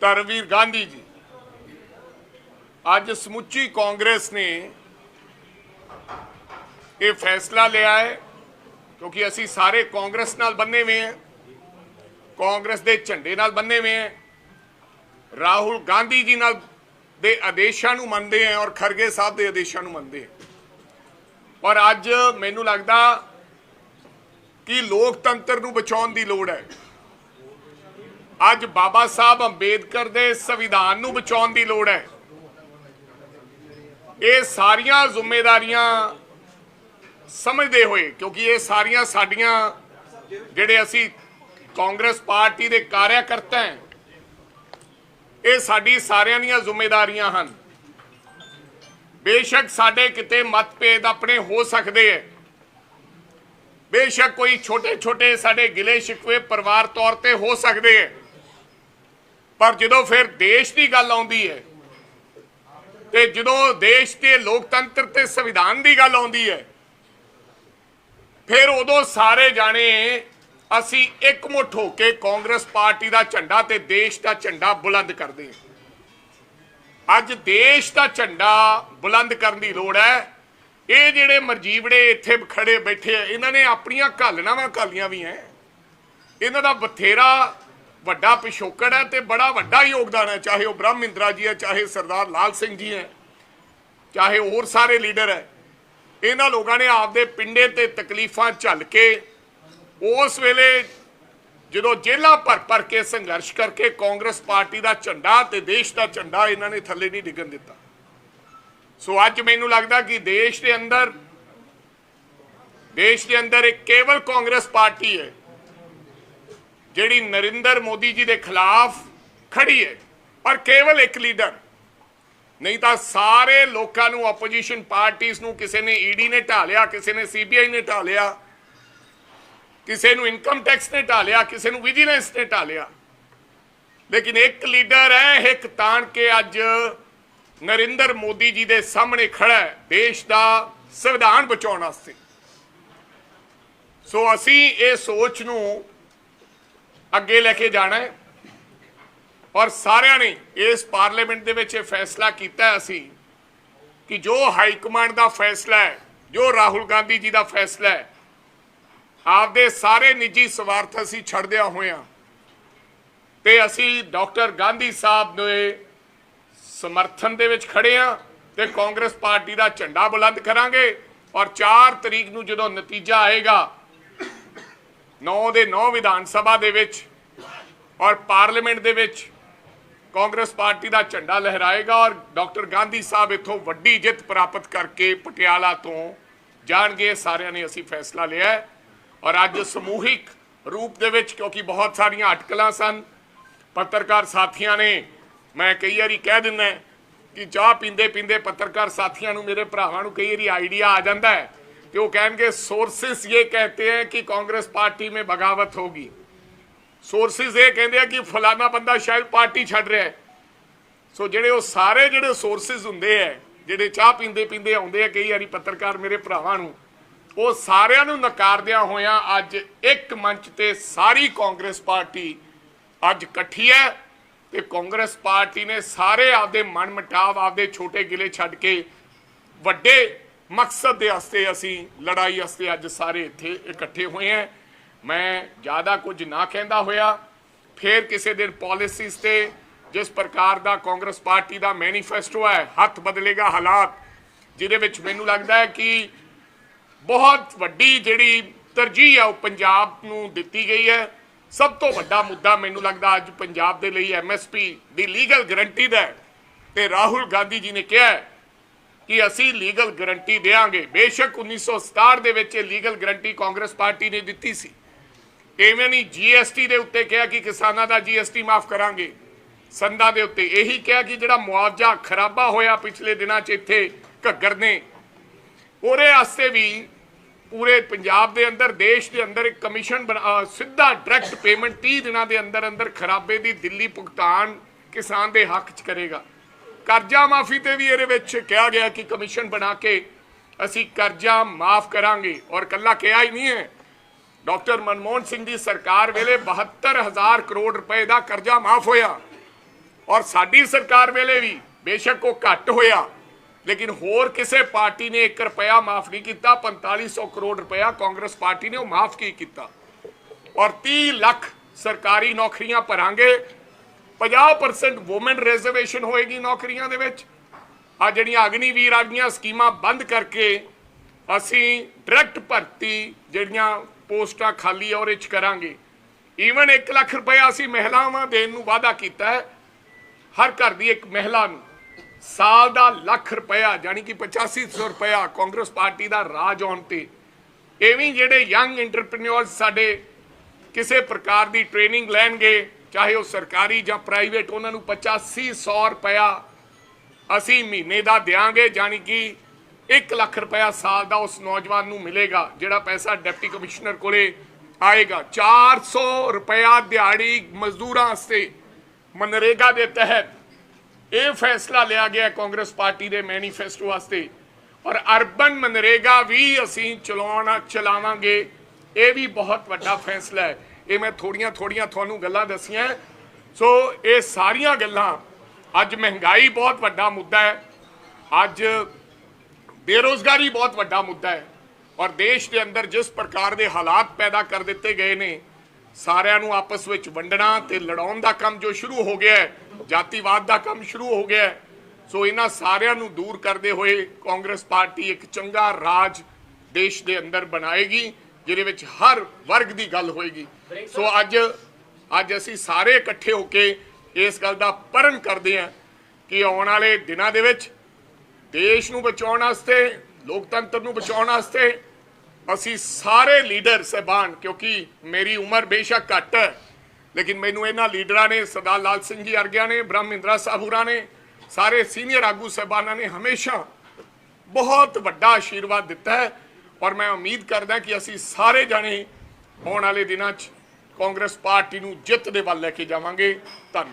ਧਰਮਵੀਰ ਗਾਂਧੀ ਜੀ। ਅੱਜ ਸਮੁੱਚੀ ਕਾਂਗਰਸ ਨੇ ਇਹ ਫੈਸਲਾ ਲਿਆ ਹੈ, ਕਿਉਂਕਿ ਅਸੀਂ ਸਾਰੇ ਕਾਂਗਰਸ ਨਾਲ ਬੰਨੇ ਹੋਏ ਹਾਂ, ਕਾਂਗਰਸ ਦੇ ਝੰਡੇ ਨਾਲ ਬੰਨੇ ਹੋਏ ਹਾਂ, ਰਾਹੁਲ ਗਾਂਧੀ ਜੀ ਨਾਲ ਦੇ ਆਦੇਸ਼ਾਂ ਨੂੰ ਮੰਨਦੇ ਹਾਂ ਔਰ ਖਰਗੇ ਸਾਹਿਬ ਦੇ ਆਦੇਸ਼ਾਂ ਨੂੰ ਮੰਨਦੇ ਹਾਂ। ਪਰ ਅੱਜ ਮੈਨੂੰ ਲੱਗਦਾ ਕਿ ਲੋਕਤੰਤਰ ਨੂੰ ਬਚਾਉਣ ਦੀ ਲੋੜ ਹੈ। ਅੱਜ ਬਾਬਾ ਸਾਹਿਬ ਅੰਬੇਦਕਰ ਦੇ ਸੰਵਿਧਾਨ ਨੂੰ ਬਚਾਉਣ ਦੀ ਲੋੜ ਹੈ। ਇਹ ਸਾਰੀਆਂ ਜ਼ਿੰਮੇਵਾਰੀਆਂ ਸਮਝਦੇ ਹੋਏ, ਕਿਉਂਕਿ ਇਹ ਸਾਰੀਆਂ ਸਾਡੀਆਂ ਜਿਹੜੇ ਅਸੀਂ ਕਾਂਗਰਸ ਪਾਰਟੀ ਦੇ ਕਾਰਿਆਕਰਤਾ ਹਾਂ, ਇਹ ਸਾਡੀ ਸਾਰਿਆਂ ਦੀਆਂ ਜ਼ਿੰਮੇਵਾਰੀਆਂ ਹਨ। ਬੇਸ਼ੱਕ ਸਾਡੇ ਕਿਤੇ ਮਤਭੇਦ ਆਪਣੇ ਹੋ ਸਕਦੇ ਹੈ। ਬੇਸ਼ੱਕ ਕੋਈ ਛੋਟੇ ਛੋਟੇ ਸਾਡੇ ਗਿਲੇ ਸ਼ਿਕਵੇ ਪਰਿਵਾਰ ਤੌਰ ਤੇ ਹੋ ਸਕਦੇ ਹੈ। ਪਰ ਜਦੋਂ ਫਿਰ ਦੇਸ਼ ਦੀ ਗੱਲ ਆਉਂਦੀ ਹੈ, ਤੇ ਜਦੋਂ ਦੇਸ਼ ਦੇ ਲੋਕਤੰਤਰ ਤੇ ਸੰਵਿਧਾਨ ਦੀ ਗੱਲ ਆਉਂਦੀ ਹੈ, ਫਿਰ ਉਦੋਂ ਸਾਰੇ ਜਾਣੇ ਅਸੀਂ ਇਕਮੁੱਠ ਹੋ ਕੇ ਕਾਂਗਰਸ ਪਾਰਟੀ ਦਾ ਝੰਡਾ ਤੇ ਦੇਸ਼ ਦਾ ਝੰਡਾ ਬੁਲੰਦ ਕਰਦੇ ਹਾਂ। ਅੱਜ ਦੇਸ਼ ਦਾ ਝੰਡਾ ਬੁਲੰਦ ਕਰਨ ਦੀ ਲੋੜ ਹੈ। ਇਹ ਜਿਹੜੇ ਮਰਜੀਵੜੇ ਇੱਥੇ ਖੜੇ ਬੈਠੇ ਆ, ਇਹਨਾਂ ਨੇ ਆਪਣੀਆਂ ਘਾਲਣਾਵਾਂ ਘਾਲੀਆਂ ਵੀ ਐ ਇਹਨਾਂ ਦਾ ਬਥੇਰਾ ਵੱਡਾ ਪਿਛੋਕੜ ਹੈ ਤੇ ਬੜਾ ਵੱਡਾ ਯੋਗਦਾਨ ਹੈ, ਚਾਹੇ ਉਹ ਬ੍ਰਹਮ ਬ੍ਰਹਮਿੰਦਰਾ ਜੀ ਹੈ, ਚਾਹੇ ਸਰਦਾਰ ਲਾਲ ਸਿੰਘ ਜੀ ਹੈ, ਚਾਹੇ ਹੋਰ ਸਾਰੇ ਲੀਡਰ ਹੈ। ਇਹਨਾਂ ਲੋਕਾਂ ਨੇ ਆਪਦੇ ਪਿੰਡੇ ਤੇ ਤਕਲੀਫਾਂ ਝੱਲ ਕੇ ਉਸ ਵੇਲੇ ਜਦੋਂ ਜੇਲਾਂ ਭਰ ਭਰ ਕੇ ਸੰਘਰਸ਼ ਕਰਕੇ ਕਾਂਗਰਸ ਪਾਰਟੀ ਦਾ ਝੰਡਾ ਤੇ ਦੇਸ਼ ਦਾ ਝੰਡਾ ਇਹਨਾਂ ਨੇ ਥੱਲੇ ਨਹੀਂ ਡਿੱਗਣ ਦਿੱਤਾ। ਸੋ ਅੱਜ ਮੈਨੂੰ ਲੱਗਦਾ ਕਿ ਦੇਸ਼ ਦੇ ਅੰਦਰ, ਦੇਸ਼ ਦੇ ਅੰਦਰ ਇੱਕ ਕੇਵਲ ਕਾਂਗਰਸ ਪਾਰਟੀ ਹੈ। ਜਿਹੜੀ ਨਰਿੰਦਰ ਮੋਦੀ ਜੀ ਦੇ ਖਿਲਾਫ ਖੜੀ ਹੈ, ਪਰ ਕੇਵਲ ਇੱਕ ਲੀਡਰ। ਨਹੀਂ ਤਾਂ ਸਾਰੇ ਲੋਕਾਂ ਨੂੰ ਆਪੋਜੀਸ਼ਨ ਪਾਰਟੀਆਂ ਨੂੰ ਕਿਸੇ ਨੇ ਈਡੀ ਨੇ ਢਾਲਿਆ ਕਿਸੇ ਨੇ ਸੀਬੀਆਈ ਨੇ ਢਾਲਿਆ ਕਿਸੇ ਨੂੰ ਇਨਕਮ ਟੈਕਸ ਨੇ ਢਾਲਿਆ ਕਿਸੇ ਨੂੰ ਵਿਜੀਲੈਂਸ ਨੇ ਢਾਲਿਆ ਲੇਕਿਨ ਇੱਕ ਲੀਡਰ ਹੈ, ਇੱਕ ਤਾਣ ਕੇ ਅੱਜ ਨਰਿੰਦਰ ਮੋਦੀ ਜੀ ਦੇ ਸਾਹਮਣੇ ਖੜਾ ਹੈ, ਦੇਸ਼ ਦਾ ਸੰਵਿਧਾਨ ਬਚਾਉਣ ਵਾਸਤੇ। ਸੋ ਅਸੀਂ ਇਹ ਸੋਚ ਨੂੰ ਅੱਗੇ ਲੈ ਕੇ ਜਾਣਾ ਹੈ। ਔਰ ਸਾਰਿਆਂ ਨੇ ਇਸ ਪਾਰਲੀਮੈਂਟ ਦੇ ਵਿੱਚ ਇਹ ਫੈਸਲਾ ਕੀਤਾ ਅਸੀਂ ਕਿ ਜੋ ਹਾਈ ਕਮਾਂਡ ਦਾ ਫੈਸਲਾ ਹੈ, ਜੋ ਰਾਹੁਲ ਗਾਂਧੀ ਜੀ ਦਾ ਫੈਸਲਾ ਹੈ, ਆਪਦੇ ਸਾਰੇ ਨਿੱਜੀ ਸਵਾਰਥ ਅਸੀਂ ਛੱਡਦਿਆਂ ਹੋਇਆਂ ਤੇ ਅਸੀਂ ਡਾਕਟਰ ਗਾਂਧੀ ਸਾਹਿਬ ਦੇ ਸਮਰਥਨ ਦੇ ਵਿੱਚ ਖੜੇ ਆ ਤੇ ਕਾਂਗਰਸ ਪਾਰਟੀ ਦਾ ਝੰਡਾ ਬੁਲੰਦ ਕਰਾਂਗੇ ਔਰ 4 ਤਰੀਕ ਨੂੰ ਜਦੋਂ ਨਤੀਜਾ ਆਏਗਾ 9 ਦੇ 9 ਵਿਧਾਨ ਸਭਾ ਦੇ ਵਿੱਚ ਔਰ ਪਾਰਲੀਮੈਂਟ ਦੇ ਵਿੱਚ ਕਾਂਗਰਸ ਪਾਰਟੀ ਦਾ ਝੰਡਾ ਲਹਿਰਾਏਗਾ ਔਰ ਡਾਕਟਰ ਗਾਂਧੀ ਸਾਹਿਬ ਇਥੋਂ ਵੱਡੀ ਜਿੱਤ ਪ੍ਰਾਪਤ ਕਰਕੇ ਪਟਿਆਲਾ ਤੋਂ ਜਾਣਗੇ। ਸਾਰਿਆਂ ਨੇ ਅਸੀਂ ਫੈਸਲਾ ਲਿਆ ਔਰ ਅੱਜ ਸਮੂਹਿਕ ਰੂਪ ਦੇ ਵਿੱਚ ਕਿਉਂਕਿ ਬਹੁਤ ਸਾਰੀਆਂ ਅਟਕਲਾਂ ਸਨ, ਪੱਤਰਕਾਰ ਸਾਥੀਆਂ ਨੇ ਮੈਂ ਕਈ ਵਾਰੀ ਕਹਿ ਦਿੰਦਾ ਕਿ ਚਾਹ ਪੀਂਦੇ ਪੀਂਦੇ ਪੱਤਰਕਾਰ ਸਾਥੀਆਂ ਨੂੰ ਮੇਰੇ ਭਰਾਵਾਂ ਨੂੰ ਕਈ ਵਾਰੀ ਆਈਡੀਆ ਆ ਜਾਂਦਾ ਹੈ। ਕਿ ਉਹ ਕਹਿਣਗੇ ਸੋਰਸਸ ਇਹ ਕਹਤੇ ਹੈ ਕਿ ਕਾਂਗਰਸ ਪਾਰਟੀ में बगावत होगी ਸੋਰਸਿਸ ਇਹ ਕਹਿੰਦੇ ਆ ਕਿ ਫਲਾਣਾ ਬੰਦਾ ਸ਼ਾਇਦ ਪਾਰਟੀ ਛੱਡ ਰਿਹਾ ਹੈ ਸੋ ਜਿਹੜੇ ਉਹ ਸਾਰੇ ਜਿਹੜੇ ਸੋਰਸਿਸ ਹੁੰਦੇ ਆ ਜਿਹੜੇ ਚਾਹ ਪੀਂਦੇ ਪੀਂਦੇ ਆਉਂਦੇ ਆ ਕਈ ਵਾਰੀ ਪੱਤਰਕਾਰ ਮੇਰੇ ਭਰਾਵਾਂ ਨੂੰ ਉਹ ਸਾਰਿਆਂ ਨੂੰ ਨਕਾਰਦਿਆਂ ਹੋਇਆਂ ਅੱਜ ਇੱਕ ਮੰਚ ਤੇ ਸਾਰੀ ਕਾਂਗਰਸ ਪਾਰਟੀ ਅੱਜ ਇਕੱਠੀ ਹੈ ਤੇ ਕਾਂਗਰਸ ਪਾਰਟੀ ਨੇ ਸਾਰੇ ਆਪਦੇ ਮਨ ਮਟਾਵ ਆਪਦੇ ਛੋਟੇ ਗਿਲੇ ਛੱਡ ਕੇ ਵੱਡੇ ਮਕਸਦ ਦੇ ਵਾਸਤੇ ਅਸੀਂ, ਲੜਾਈ ਵਾਸਤੇ ਅੱਜ ਸਾਰੇ ਇੱਥੇ ਇਕੱਠੇ ਹੋਏ ਹਾਂ। ਮੈਂ ਜ਼ਿਆਦਾ ਕੁਝ ਨਾ ਕਹਿੰਦਾ ਹੋਇਆ। ਫੇਰ ਕਿਸੇ ਦਿਨ ਪਾਲਿਸੀਜ਼ ਤੇ ਜਿਸ ਪ੍ਰਕਾਰ ਦਾ ਕਾਂਗਰਸ ਪਾਰਟੀ ਦਾ ਮੈਨੀਫੈਸਟੋ ਹੈ, ਹੱਥ ਬਦਲੇਗਾ ਹਾਲਾਤ, ਜਿਹਦੇ ਵਿੱਚ ਮੈਨੂੰ ਲੱਗਦਾ ਹੈ ਕਿ ਬਹੁਤ ਵੱਡੀ ਜਿਹੜੀ ਤਰਜੀਹ ਹੈ ਉਹ ਪੰਜਾਬ ਨੂੰ ਦਿੱਤੀ ਗਈ ਹੈ। ਸਭ ਤੋਂ ਵੱਡਾ ਮੁੱਦਾ ਮੈਨੂੰ ਲੱਗਦਾ ਅੱਜ ਪੰਜਾਬ ਦੇ ਲਈ ਐਮਐਸਪੀ ਦੀ ਲੀਗਲ ਗਰੰਟੀ ਦਾ ਹੈ। ਤੇ ਰਾਹੁਲ ਗਾਂਧੀ ਜੀ ਨੇ ਕਿਹਾ ਕਿ ਅਸੀਂ ਲੀਗਲ ਗਰੰਟੀ ਦੇਵਾਂਗੇ ਬੇਸ਼ੱਕ 1967 ਦੇ ਵਿੱਚ ਇਹ ਲੀਗਲ ਗਰੰਟੀ ਕਾਂਗਰਸ ਪਾਰਟੀ ਨੇ ਦਿੱਤੀ ਸੀ। ਐਵੇਂ ਨਹੀਂ ਜੀਐਸਟੀ ਦੇ ਉੱਤੇ ਕਿਹਾ ਕਿ ਕਿਸਾਨਾਂ ਦਾ ਜੀਐਸਟੀ ਮਾਫ ਕਰਾਂਗੇ। ਸੰਦਾਂ ਦੇ ਉੱਤੇ ਇਹੀ ਕਿਹਾ ਕਿ ਜਿਹੜਾ ਮੁਆਵਜ਼ਾ ਖਰਾਬਾ ਹੋਇਆ ਪਿਛਲੇ ਦਿਨਾਂ 'ਚ ਇੱਥੇ ਘੱਗਰ ਨੇ, ਉਹਦੇ ਵਾਸਤੇ ਵੀ ਪੂਰੇ ਪੰਜਾਬ ਦੇ ਅੰਦਰ, ਦੇਸ਼ ਦੇ ਅੰਦਰ ਇੱਕ ਕਮਿਸ਼ਨ ਬਣਾ- ਸਿੱਧਾ ਡਾਇਰੈਕਟ ਪੇਮੈਂਟ 30 ਦਿਨਾਂ ਦੇ ਅੰਦਰ ਅੰਦਰ ਖਰਾਬੇ ਦੀ ਦਿੱਲੀ ਭੁਗਤਾਨ ਕਿਸਾਨ ਦੇ ਹੱਕ 'ਚ ਕਰੇਗਾ। ਕਰਜ਼ਾ ਮਾਫੀ ਤੇ ਵੀ ਇਹਦੇ ਵਿੱਚ ਕਿਹਾ ਗਿਆ ਕਿ ਕਮਿਸ਼ਨ ਬਣਾ ਕੇ ਅਸੀਂ ਕਰਜ਼ਾ ਮਾਫ ਕਰਾਂਗੇ। ਔਰ ਕੱਲਾ ਕਿਹਾ ਹੀ ਨਹੀਂ ਹੈ। ਡਾਕਟਰ ਮਨਮੋਹਨ ਸਿੰਘ ਦੀ ਸਰਕਾਰ ਵੇਲੇ 72000 ਕਰੋੜ ਰੁਪਏ ਦਾ ਕਰਜ਼ਾ ਮਾਫ ਹੋਇਆ। ਔਰ ਸਾਡੀ ਸਰਕਾਰ ਵੇਲੇ ਵੀ ਬੇਸ਼ੱਕ ਉਹ ਘੱਟ ਹੋਇਆ। ਲੇਕਿਨ ਹੋਰ ਕਿਸੇ ਪਾਰਟੀ ਨੇ 1 ਰੁਪਿਆ ਮਾਫ ਨਹੀਂ ਕੀਤਾ 4500 ਕਰੋੜ ਰੁਪਇਆ ਕਾਂਗਰਸ ਪਾਰਟੀ ਨੇ ਉਹ ਮਾਫ ਕੀ ਕੀਤਾ। ਔਰ 30 ਲੱਖ ਸਰਕਾਰੀ ਨੌਕਰੀਆਂ ਭਰਾਂਗੇ। 50% ਔਮਨ ਰਿਜ਼ਰਵੇਸ਼ਨ ਹੋਏਗੀ ਨੌਕਰੀਆਂ ਦੇ ਵਿੱਚ। ਆ ਜਿਹੜੀਆਂ ਅਗਨੀਵੀਰ ਆਗੀਆਂ ਸਕੀਮਾਂ ਬੰਦ ਕਰਕੇ ਅਸੀਂ ਡਾਇਰੈਕਟ ਭਰਤੀ ਜਿਹੜੀਆਂ ਪੋਸਟਾਂ ਖਾਲੀ ਆ ਉਹਦੇ ਚ ਕਰਾਂਗੇ। ਈਵਨ 1 ਲੱਖ ਰੁਪਇਆ ਅਸੀਂ ਮਹਿਲਾਵਾਂ ਦੇਣ ਨੂੰ ਵਾਅਦਾ ਕੀਤਾ ਹੈ, ਹਰ ਘਰ ਦੀ ਇੱਕ ਮਹਿਲਾ ਨੂੰ। ਸਾਲ ਦਾ ਲੱਖ ਰੁਪਇਆ ਯਾਨੀ ਕਿ 8500 ਰੁਪਇਆ ਕਾਂਗਰਸ ਪਾਰਟੀ ਦਾ ਰਾਜ ਆਉਣ ਤੇ। ਐਵੇਂ ਜਿਹੜੇ ਯੰਗ ਐਂਟਰਪ੍ਰੀਨਿਓਰਸ ਸਾਡੇ ਕਿਸੇ ਪ੍ਰਕਾਰ ਦੀ ਟ੍ਰੇਨਿੰਗ ਲੈਣਗੇ ਚਾਹੇ ਉਹ ਸਰਕਾਰੀ ਜਾਂ ਪ੍ਰਾਈਵੇਟ ਉਹਨਾਂ ਨੂੰ 8500 ਰੁਪਇਆ ਅਸੀਂ ਮਹੀਨੇ ਦਾ ਦਿਆਂਗੇ ਯਾਨੀ ਕਿ 1 ਲੱਖ ਰੁਪਇਆ ਸਾਲ ਦਾ ਉਸ ਨੌਜਵਾਨ ਨੂੰ ਮਿਲੇਗਾ, ਜਿਹੜਾ ਪੈਸਾ ਡਿਪਟੀ ਕਮਿਸ਼ਨਰ ਕੋਲੇ ਆਏਗਾ। 400 ਰੁਪਇਆ ਦਿਹਾੜੀ ਮਜ਼ਦੂਰਾਂ ਵਾਸਤੇ ਮਨਰੇਗਾ ਦੇ ਤਹਿਤ ਇਹ ਫੈਸਲਾ ਲਿਆ ਗਿਆ ਕਾਂਗਰਸ ਪਾਰਟੀ ਦੇ ਮੈਨੀਫੈਸਟੋ ਵਾਸਤੇ। ਔਰ ਅਰਬਨ ਮਨਰੇਗਾ ਵੀ ਅਸੀਂ ਚਲਾਉਣਾ, ਚਲਾਵਾਂਗੇ, ਇਹ ਵੀ ਬਹੁਤ ਵੱਡਾ ਫੈਸਲਾ ਹੈ। ਇਹ ਮੈਂ ਥੋੜੀਆਂ ਥੋੜੀਆਂ ਤੁਹਾਨੂੰ ਗੱਲਾਂ ਦੱਸੀਆਂ ਸੋ ਇਹ ਸਾਰੀਆਂ ਗੱਲਾਂ ਅੱਜ ਮਹਿੰਗਾਈ ਬਹੁਤ ਵੱਡਾ ਮੁੱਦਾ ਹੈ। ਅੱਜ ਬੇਰੋਜ਼ਗਾਰੀ ਬਹੁਤ ਵੱਡਾ ਮੁੱਦਾ ਹੈ। ਔਰ ਦੇਸ਼ ਦੇ ਅੰਦਰ ਜਿਸ ਪ੍ਰਕਾਰ ਦੇ ਹਾਲਾਤ ਪੈਦਾ ਕਰ ਦਿੱਤੇ ਗਏ ਨੇ, ਸਾਰਿਆਂ ਨੂੰ ਆਪਸ ਵਿੱਚ ਵੰਡਣਾ ਤੇ ਲੜਾਉਣ ਦਾ ਕੰਮ ਜੋ ਸ਼ੁਰੂ ਹੋ ਗਿਆ ਹੈ, ਜਾਤੀਵਾਦ ਦਾ ਕੰਮ ਸ਼ੁਰੂ ਹੋ ਗਿਆ ਹੈ। ਸੋ ਇਹਨਾਂ ਸਾਰਿਆਂ ਨੂੰ ਦੂਰ ਕਰਦੇ ਹੋਏ ਕਾਂਗਰਸ ਪਾਰਟੀ ਇੱਕ ਚੰਗਾ ਰਾਜ ਦੇਸ਼ ਦੇ ਅੰਦਰ ਬਣਾਏਗੀ। ਜਿਹਦੇ ਵਿੱਚ ਹਰ ਵਰਗ ਦੀ ਗੱਲ ਹੋਏਗੀ। ਸੋ ਅੱਜ ਅੱਜ ਅਸੀਂ ਸਾਰੇ ਇਕੱਠੇ ਹੋ ਕੇ ਇਸ ਗੱਲ ਦਾ ਪਰਨ ਕਰਦੇ ਹਾਂ ਕਿ ਆਉਣ ਵਾਲੇ ਦਿਨਾਂ ਦੇ ਵਿੱਚ ਦੇਸ਼ ਨੂੰ ਬਚਾਉਣ ਵਾਸਤੇ, ਲੋਕਤੰਤਰ ਨੂੰ ਬਚਾਉਣ ਵਾਸਤੇ ਅਸੀਂ ਸਾਰੇ ਲੀਡਰ ਸਹਿਬਾਨ, ਕਿਉਂਕਿ ਮੇਰੀ ਉਮਰ ਬੇਸ਼ੱਕ ਘੱਟ ਹੈ, ਲੇਕਿਨ ਮੈਨੂੰ ਇਹਨਾਂ ਲੀਡਰਾਂ ਨੇ, ਸਰਦਾਰ ਲਾਲ ਸਿੰਘ ਜੀ ਅਰਗਿਆ ਨੇ, ਬ੍ਰਹਮਿੰਦਰਾ ਸਾਹੂਰਾ ਨੇ, ਸਾਰੇ ਸੀਨੀਅਰ ਆਗੂ ਸਹਿਬਾਨਾਂ ਨੇ ਹਮੇਸ਼ਾ ਬਹੁਤ ਵੱਡਾ ਆਸ਼ੀਰਵਾਦ ਦਿੱਤਾ ਹੈ। ਔਰ ਮੈਂ ਉਮੀਦ ਕਰਦਾ ਕਿ ਅਸੀਂ ਸਾਰੇ ਜਾਣੇ ਆਉਣ ਵਾਲੇ ਦਿਨਾਂ 'ਚ ਕਾਂਗਰਸ ਪਾਰਟੀ ਨੂੰ ਜਿੱਤ ਦੇ ਵੱਲ ਲੈ ਕੇ ਜਾਵਾਂਗੇ। ਧੰਨਵਾਦ।